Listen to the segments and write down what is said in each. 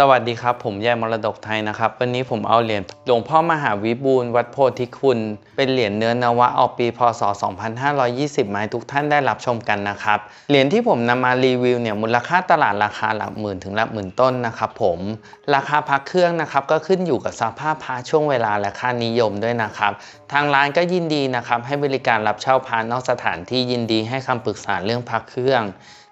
สวัสดีครับ ผมแย่มรดกไทยนะครับ วันนี้ผมเอาเหรียญหลวงพ่อมหาวิบูลวัดโพธิคุณ เป็นเหรียญเนื้อนวะออกปีพศ 2520มาให้ทุกท่านได้รับชมกันนะครับ เหรียญที่ผมนำมารีวิวเนี่ยมูลค่าตลาดราคาหลักหมื่นถึงหลักหมื่นต้นนะครับผม ราคาพักเครื่องนะครับก็ขึ้นอยู่กับสภาพพระช่วงเวลาและค่านิยมด้วยนะครับ ทางร้านก็ยินดีนะครับให้บริการรับเช่าพระนอกสถานที่ยินดีให้คำปรึกษาเรื่องพักเครื่อง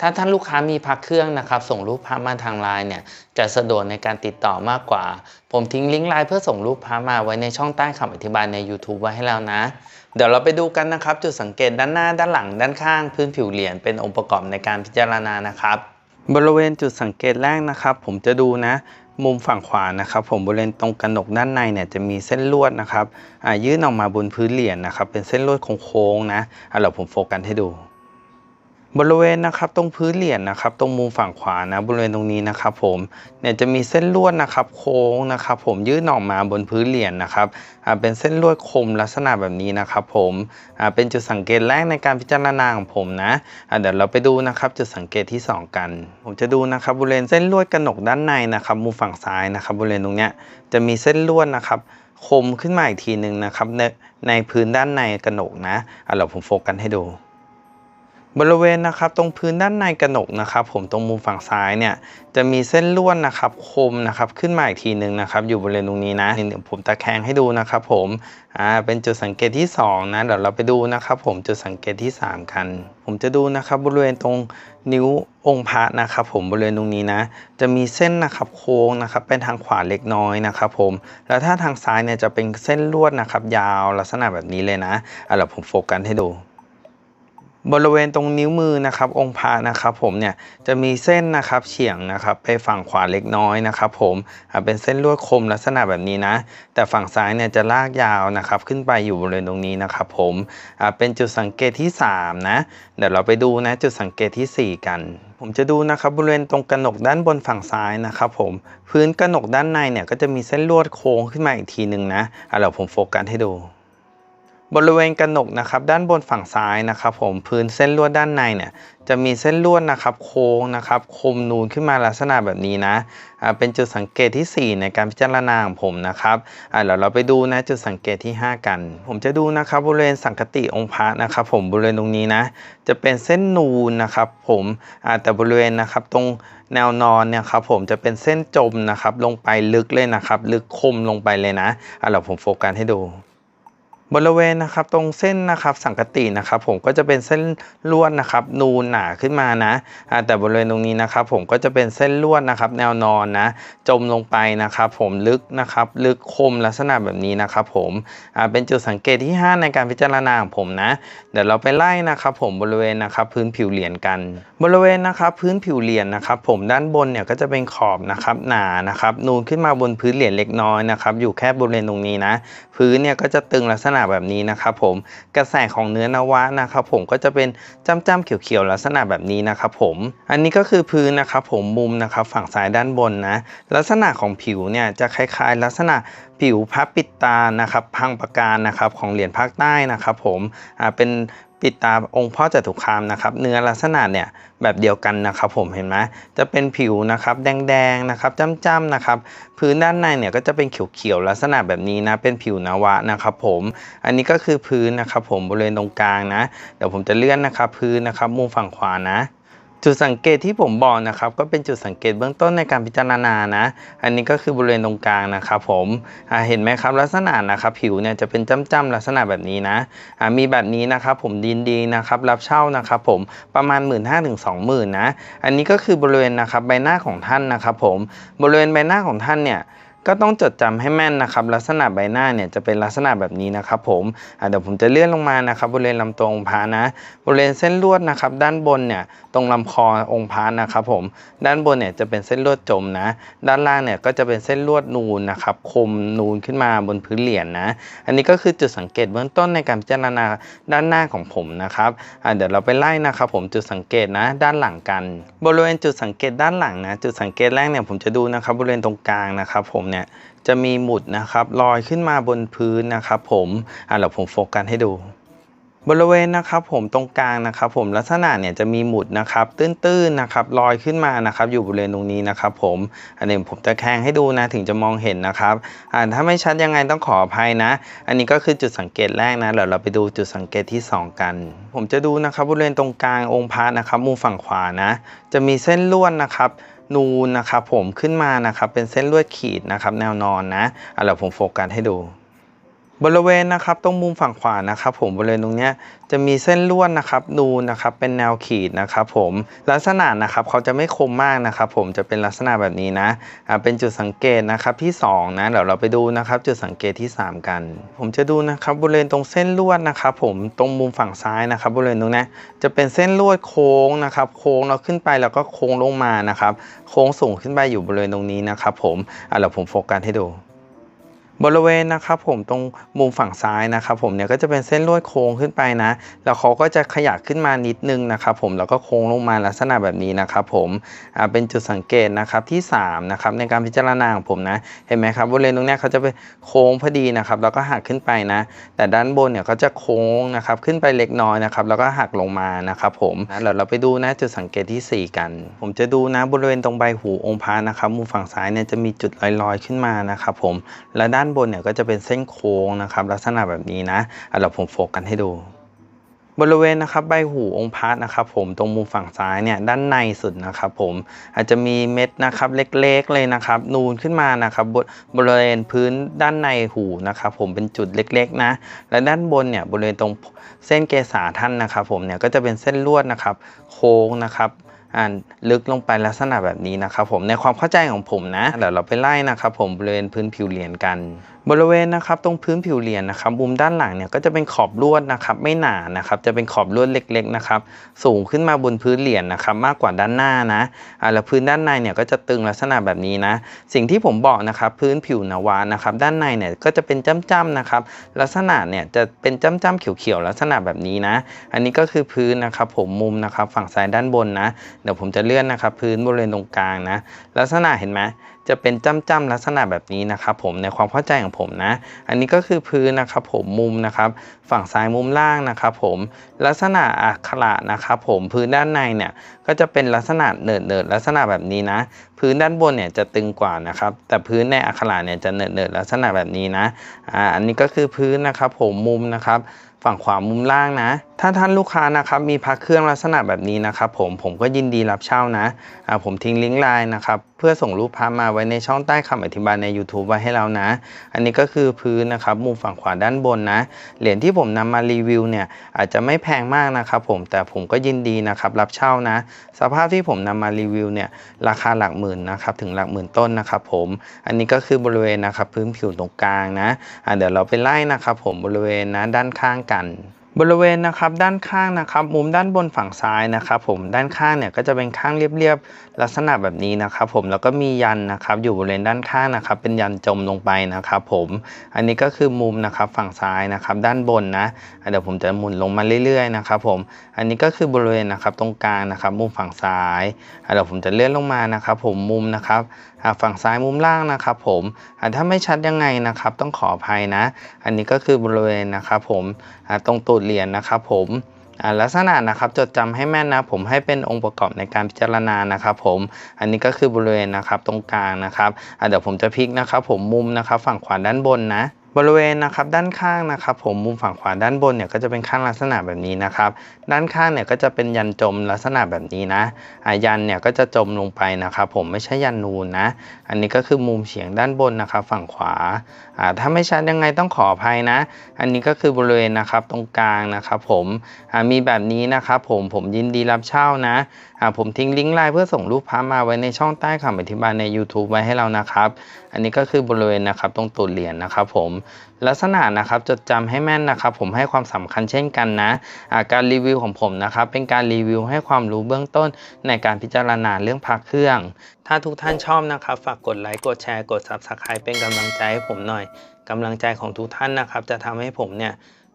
ถ้าท่านลูกค้ามีพักเครื่องนะครับ ส่งรูปพระมาทางไลน์เนี่ยจะสะดวกในการติดต่อมากกว่า ผมทิ้งลิงก์ไลน์เพื่อส่งรูปพระมาไว้ในช่องใต้คำอธิบายใน YouTube ไว้ให้แล้วนะ เดี๋ยวเราไปดูกันนะครับ จุดสังเกตด้านหน้าด้านหลังด้านข้างพื้นผิวเหรียญเป็นองค์ประกอบในการพิจารณานะครับ บริเวณจุดสังเกตแรกนะครับ ผมจะดูนะมุมฝั่งขวานะครับ ผมบริเวณตรงกระหนกด้านในเนี่ยจะมีเส้นลวดนะครับยื่นออกมาบนพื้นเหรียญนะครับ เป็นเส้นลวดโค้งๆนะอะเดี๋ยวผมโฟกัสให้ดู บริเวณนะครับตรงพื้นเหรียญนะครับ ตรงมุมฝั่งขวานะบริเวณตรงนี้นะครับ ผมเนี่ยจะมีเส้นลวดนะครับ โค้งนะครับ ผมยื่นออกมาบนพื้นเหรียญนะครับเป็นเส้นลวดคมลักษณะแบบนี้นะครับ ผมเป็นจุดสังเกตแรกในการพิจารณาของผมนะเดี๋ยวเราไปดูนะครับจุดสังเกตที่ 2 กัน ผมจะดูนะครับบริเวณเส้นลวดกระหนกด้านในนะครับ มุมฝั่งซ้ายนะครับ บริเวณตรงเนี้ยจะมีเส้นลวดนะครับคมขึ้นมาอีกทีหนึ่งนะครับในในพื้นด้านในกระหนกนะเดี๋ยวผมโฟกัสให้ดู บริเวณนะครับตรงพื้นด้านในกระหนกนะครับ ผมตรงมุมฝั่งซ้ายเนี่ยจะมีเส้นลวดนะครับคมนะครับขึ้นมาอีกทีหนึ่งนะครับ อยู่บริเวณตรงนี้นะเดี๋ยวผมตะแคงให้ดูนะครับ ผมอ่าเป็นจุดสังเกตที่ 2 นะเดี๋ยวเราไปดูนะครับ ผมจุดสังเกตที่ 3 กัน ผมจะดูนะครับบริเวณตรงนิ้วองค์พระนะครับ ผมบริเวณตรงนี้นะ จะมีเส้นนะครับโค้งนะครับ เป็นทางขวาเล็กน้อยนะครับผมแล้วถ้าทางซ้ายเนี่ยจะเป็นเส้นลวดนะครับ ยาวลักษณะแบบนี้เลยนะอะเดี๋ยวผมโฟกัสให้ดู บริเวณตรงนิ้วมือนะครับองค์พระนะครับผมเนี่ยจะมีเส้นนะครับเฉียงนะครับไปฝั่งขวาเล็กน้อยนะครับผมเป็นเส้นลวดคมลักษณะแบบนี้นะ แต่ฝั่งซ้ายเนี่ยจะลากยาวนะครับขึ้นไปอยู่บริเวณตรงนี้นะครับผมเป็นจุดสังเกตที่ 3 นะ เดี๋ยวเราไปดูนะจุดสังเกตทีสี่4 กันผมจะดูนะครับบริเวณตรงกระหนกด้านบนฝั่งซ้ายนะครับผมพื้นกระหนกด้านในเนี่ยก็จะมีเส้นลวดโค้งขึ้นมาอีกทีหนึ่งนะอะเดี๋ยวผมโฟกัสให้ดู บริเวณกระหนกนะครับด้านบนฝั่งซ้ายนะครับ ผมพื้นเส้นลวดด้านในเนี่ยจะมีเส้นลวดนะครับโค้งนะครับคมนูนขึ้นมาลักษณะแบบนี้นะอ่าเป็นจุดสังเกตทีสี่4 ในการพิจารณาของผมนะครับอ่าเดี๋ยวเราไปดูนะจุดสังเกตที่ 5 กัน ผมจะดูนะครับบริเวณสังคติองค์พระนะครับ ผมบริเวณตรงนี้นะ จะเป็นเส้นนูนนะครับผมอ่าแต่บริเวณนะครับตรงแนวนอนเนี่ยครับผมจะเป็นเส้นจมนะครับลงไปลึกเลยนะครับ ลึกคมลงไปเลยนะอ่าเดี๋ยวผมโฟกัสให้ดู บริเวณนะครับตรงเส้นนะครับสังกตินะครับผมก็จะเป็นเส้นลวดนะครับนูนหนาขึ้นมานะแต่บริเวณตรงนี้นะครับผมก็จะเป็นเส้นลวดนะครับแนวนอนนะจมลงไปนะครับผมลึกนะครับลึกคมลักษณะแบบนี้นะครับผมเป็นจุดสังเกตที่ 5 ในการพิจารณาของผมนะเดี๋ยวเราไปไล่นะครับผมบริเวณนะครับพื้นผิวเหรียญกัน บริเวณนะครับพื้นผิวเหรียญนะครับผมด้านบนเนี่ยก็จะเป็นขอบนะครับหนานะครับนูนขึ้นมาบนพื้นเหรียญเล็กน้อยนะครับอยู่แค่บริเวณตรงนี้นะพื้นเนี่ยก็จะตึงลักษณะะแบบนี้นะครับผมกระแสของเนื้อนวะนะครับผมก็จะเป็นจ้ำๆเขียวๆลักษณะแบบนี้นะครับผม อันนี้ก็คือพื้นนะครับผมมุมนะครับฝั่งซ้ายด้านบนนะลักษณะของผิวเนี่ยจะคล้ายๆ ลักษณะ ผิวพระปิดตานะครับพังประการนะครับของเหรียญภาคใต้นะครับผมอ่าเป็นปิดตาองค์พ่อจตุคามนะครับเนื้อลักษณะเนี่ยแบบเดียวกันนะครับผมเห็นไหมจะเป็นผิวนะครับแดงๆนะครับจ้ำๆนะครับพื้นด้านในเนี่ยก็จะเป็นเขียวๆลักษณะแบบนี้นะเป็นผิวนวะนะครับผมอันนี้ก็คือพื้นนะครับผมบริเวณตรงกลางนะเดี๋ยวผมจะเลื่อนนะครับพื้นนะครับมุมฝั่งขวานะ จุดสังเกตที่ผมบอกนะครับก็เป็นจุดสังเกตเบื้องต้นในการพิจารณานะ อันนี้ก็คือบริเวณตรงกลางนะครับผมเห็นไหมครับลักษณะนะครับผิวเนี่ยจะเป็นจ้ำๆลักษณะแบบนี้นะมีแบบนี้นะครับผมดินดีนะครับรับเช่านะครับผมประมาณ 1 5ื่นถึงสองหมื่นนะอันนี้ก็คือบริเวณนะครับใบหน้าของท่านนะครับผมบริเวณใบหน้าของท่านเนี่ยก็ต้องจดจำให้แม่นนะครับ ลักษณะใบหน้าเนี่ยจะเป็นลักษณะแบบนี้นะครับผมเดี๋ยวผมจะเลื่อนลงมานะครับบริเวณลำตัวองค์พระนะ บริเวณเส้นลวดนะครับ ด้านบนเนี่ย รงลำคอองค์พระนะครับผมด้านบนเนี่ยจะเป็นเส้นลวดจมนะ ด้านล่างเนี่ยก็จะเป็นเส้นลวดนูนนะครับคมนูนขึ้นมาบนพื้นเหรียญนะ อันนี้ก็คือจุดสังเกตเบื้องต้นในการพิจารณาด้านหน้าของผมนะครับเดี๋ยวเราไปไล่นะครับผมจุดสังเกตนะด้านหลังกัน บริเวณจุดสังเกตด้านหลังนะจุดสังเกตแรกเนี่ยผมจะดูนะครับบริเวณตรงกลางนะครับผมเนี่ยจะมีหมุดนะครับลอยขึ้นมาบนพื้นนะครับผมอะเดี๋ยวผมโฟกัสให้ดู บริเวณนะครับผมตรงกลางนะครับผมลักษณะเนี่ยจะมีหมุดนะครับตื้นๆนะครับลอยขึ้นมานะครับอยู่บริเวณตรงนี้นะครับผมอันนี้ผมจะแข่งให้ดูนะถึงจะมองเห็นนะครับอ่าถ้าไม่ชัดยังไงต้องขออภัยนะ อันนี้ก็คือจุดสังเกตแรกนะเดี๋ยวเราไปดูจุดสังเกตที่ 2 กัน ผมจะดูนะครับบริเวณตรงกลางองค์พระนะครับมุมฝั่งขวานะจะมีเส้นลวดนะครับนูนนะครับผมขึ้นมานะครับเป็นเส้นลวดขีดนะครับแนวนอนนะอะเดี๋ยวผมโฟกัสให้ดู บริเวณนะครับตรงมุมฝั่งขวานะครับ ผมบริเวณตรงเนี้ยจะมีเส้นลวดนะครับนูนนะครับเป็นแนวขีดนะครับ ผมลักษณะนะครับเขาจะไม่คมมากนะครับ ผมจะเป็นลักษณะแบบนี้นะอ่าเป็นจุดสังเกตนะครับที่2นะเดี๋ยวเราไปดูนะครับจุดสังเกตที่ 3 กัน ผมจะดูนะครับบริเวณตรงเส้นลวดนะครับ ผมตรงมุมฝั่งซ้ายนะครับ บริเวณตรงนี้จะเป็นเส้นลวดโค้งนะครับ โค้งเราขึ้นไปแล้วก็โค้งลงมานะครับ โค้งสูงขึ้นไปอยู่บริเวณตรงนี้นะครับ ผมอะเดี๋ยวผมโฟกัสให้ดู บริเวณนะครับผมตรงมุมฝั่งซ้ายนะครับผมเนี่ยก็จะเป็นเส้นลวดโค้งขึ้นไปนะ แล้วเขาก็จะขยับขึ้นมานิดนึงนะครับผมแล้วก็โค้งลงมาลักษณะแบบนี้นะครับผมอ่าเป็นจุดสังเกตนะครับที่3นะครับในการพิจารณาของผมนะเห็นไหมครับบริเวณตรงเนี้ยเขาจะเป็นโค้งพอดีนะครับแล้วก็หักขึ้นไปนะ แต่ด้านบนเนี่ยเขาจะโค้งนะครับขึ้นไปเล็กน้อยนะครับแล้วก็หักลงมานะครับผมนะเดี๋ยวเราไปดูนะจุดสังเกตที่ 4 กัน ผมจะดูนะบริเวณตรงใบหูองค์พระนะครับมุมฝั่งซ้ายเนี่ยจะมีจุดลอยๆขึ้นมานะครับผมและด้านบนเนี่ยก็จะเป็นเส้นโค้งนะครับ ลักษณะแบบนี้นะอะเดี๋ยวผมโฟกัสให้ดูบริเวณนะครับใบหูองค์พระนะครับ ผมตรงมุมฝั่งซ้ายเนี่ยด้านในสุดนะครับ ผมอาจจะมีเม็ดนะครับเล็กๆเลยนะครับ นูนขึ้นมานะครับบนบริเวณพื้นด้านในหูนะครับ ผมเป็นจุดเล็กๆนะและด้านบนเนี่ยบริเวณตรงเส้นเกษาท่านนะครับ ผมเนี่ยก็จะเป็นเส้นลวดนะครับ โค้งนะครับ อ่าลึกลงไปลักษณะแบบนี้นะครับผมในความเข้าใจของผมนะเดี๋ยวเราไปไล่นะครับผมบริเวณพื้นผิวเหรียญกัน บริเวณนะครับตรงพื้นผิวเหรียญนะครับมุมด้านหลังเนี่ยก็จะเป็นขอบลวดนะครับไม่หนานะครับจะเป็นขอบลวดเล็กๆนะครับสูงขึ้นมาบนพื้นเหรียญนะครับมากกว่าด้านหน้านะอ่าแล้วพื้นด้านในเนี่ยก็จะตึงลักษณะแบบนี้นะสิ่งที่ผมบอกนะครับพื้นผิวนาวานะครับด้านในเนี่ยก็จะเป็นจ้ำๆนะครับลักษณะเนี่ยจะเป็นจ้ำๆเขียวๆลักษณะแบบนี้นะ อันนี้ก็คือพื้นนะครับผมมุมนะครับฝั่งซ้ายด้านบนนะเดี๋ยวผมจะเลื่อนนะครับพื้นบริเวณตรงกลางนะลักษณะเห็นไหม จะเป็นจ้ำๆลักษณะแบบนี้นะครับผมในความเข้าใจของผมนะ อันนี้ก็คือพื้นนะครับผมมุมนะครับฝั่งซ้ายมุมล่างนะครับผมลักษณะอักขระนะครับผมพื้นด้านในเนี่ยก็จะเป็นลักษณะเนิร์ดเนิดๆลักษณะแบบนี้นะ พื้นด้านบนเนี่ยจะตึงกว่านะครับแต่พื้นในอักขระเนี่ยจะเนิร์ดเนิร์ดๆลักษณะแบบนี้นะอ่าอันนี้ก็คือพื้นนะครับผมมุมนะครับฝั่งขวามุมล่างนะ ถ้าท่านลูกค้านะครับมีพักเครื่องลักษณะแบบนี้นะครับผมผมก็ยินดีรับเช่านะอ่าผมทิ้งลิงก์ไลน์นะครับเพื่อส่งรูปภาพมาไว้ในช่องใต้คำอธิบายใน YouTube ไว้ให้เรานะ อันนี้ก็คือพื้นนะครับมุมฝั่งขวาด้านบนนะเหรียญที่ผมนำมารีวิวเนี่ยอาจจะไม่แพงมากนะครับผมแต่ผมก็ยินดีนะครับรับเช่านะ สภาพที่ผมนำมารีวิวเนี่ยราคาหลักหมื่นนะครับถึงหลักหมื่นต้นนะครับผมอันนี้ก็คือบริเวณนะครับพื้นผิวตรงกลางนะอะเดี๋ยวเราไปไล่นะครับผมบริเวณนะด้านข้างกัน บริเวณนะครับด้านข้างนะครับมุมด้านบนฝั่งซ้ายนะครับผมด้านข้างเนี่ยก็จะเป็นข้างเรียบๆลักษณะแบบนี้นะครับผมแล้วก็มียันนะครับอยู่บริเวณด้านข้างนะครับเป็นยันจมลงไปนะครับผมอันนี้ก็คือมุมนะครับฝั่งซ้ายนะครับด้านบนนะเดี๋ยวผมจะหมุนลงมาเรื่อยๆนะครับผมอันนี้ก็คือบริเวณนะครับตรงกลางนะครับมุมฝั่งซ้ายเดี๋ยวผมจะเลื่อนลงมานะครับผมมุมนะครับฝั่งซ้ายมุมล่างนะครับผมถ้าไม่ชัดยังไงนะครับต้องขออภัยนะ อันนี้ก็คือบริเวณนะครับผมตรงตูดเรียนนะครับผมลักษณะนะครับจดจำให้แม่นนะผมให้เป็นองค์ประกอบในการพิจารณานะครับผมอันนี้ก็คือบริเวณนะครับตรงกลางนะครับเดี๋ยวผมจะพลิกนะครับผมมุมนะครับฝั่งขวาด้านบนนะ บริเวณนะครับด้านข้างนะครับ ผมมุมฝั่งขวาด้านบนเนี่ยก็จะเป็นข้างลักษณะแบบนี้นะครับ ด้านข้างเนี่ยก็จะเป็นยันจมลักษณะแบบนี้นะอายันเนี่ยก็จะจมลงไปนะครับ ผมไม่ใช่ยันนูนนะ อันนี้ก็คือมุมเฉียงด้านบนนะครับ ฝั่งขวาอ่าถ้าไม่ชัดยังไงต้องขออภัยนะ อันนี้ก็คือบริเวณนะครับตรงกลางนะครับผมอ่ามีแบบนี้นะครับผมผมยินดีรับเช่านะอ่าผมทิ้งลิงก์ไลน์เพื่อส่งรูปภาพมาไว้ในช่องใต้คำอธิบายใน YouTube ไว้ให้เรานะครับ อันนี้ก็คือบริเวณนะครับตรงตูดเหรียญนะครับผมลักษณะนะครับจดจำให้แม่นนะครับ ผมให้ความสำคัญเช่นกันนะาการรีวิวของผมนะครับ เป็นการรีวิวให้ความรู้เบื้องต้นในการพิจารณาเรื่องพักเครื่อง ถ้าทุกท่านชอบนะครับ ฝากกดไลค์กดแชร์กด Subscribe เป็นกำลังใจให้ผมหน่อยกำลังใจของทุกท่านนะครับ จะทำให้ผมเนี่ย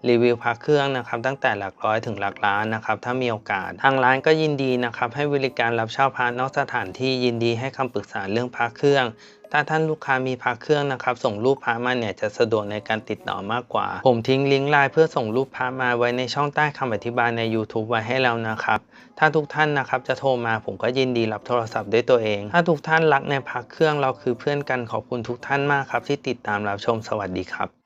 รีวิวพระเครื่องนะครับตั้งแต่หลักร้อยถึงหลักล้านนะครับถ้ามีโอกาส ทางร้านก็ยินดีนะครับให้บริการรับเช่าพระนอกสถานที่ยินดีให้คำปรึกษาเรื่องพระเครื่อง ถ้าท่านลูกค้ามีพระเครื่องนะครับส่งรูปพระมาเนี่ยจะสะดวกในการติดต่อมากกว่า ผมทิ้งลิงก์ไลน์เพื่อส่งรูปพระมาไว้ในช่องใต้คำอธิบายใน YouTube ไว้ให้แล้วนะครับถ้าทุกท่านนะครับจะโทรมาผมก็ยินดีรับโทรศัพท์ด้วยตัวเอง ถ้าทุกท่านรักในพระเครื่องเราคือเพื่อนกันขอบคุณทุกท่านมากครับที่ติดตามรับชมสวัสดีครับ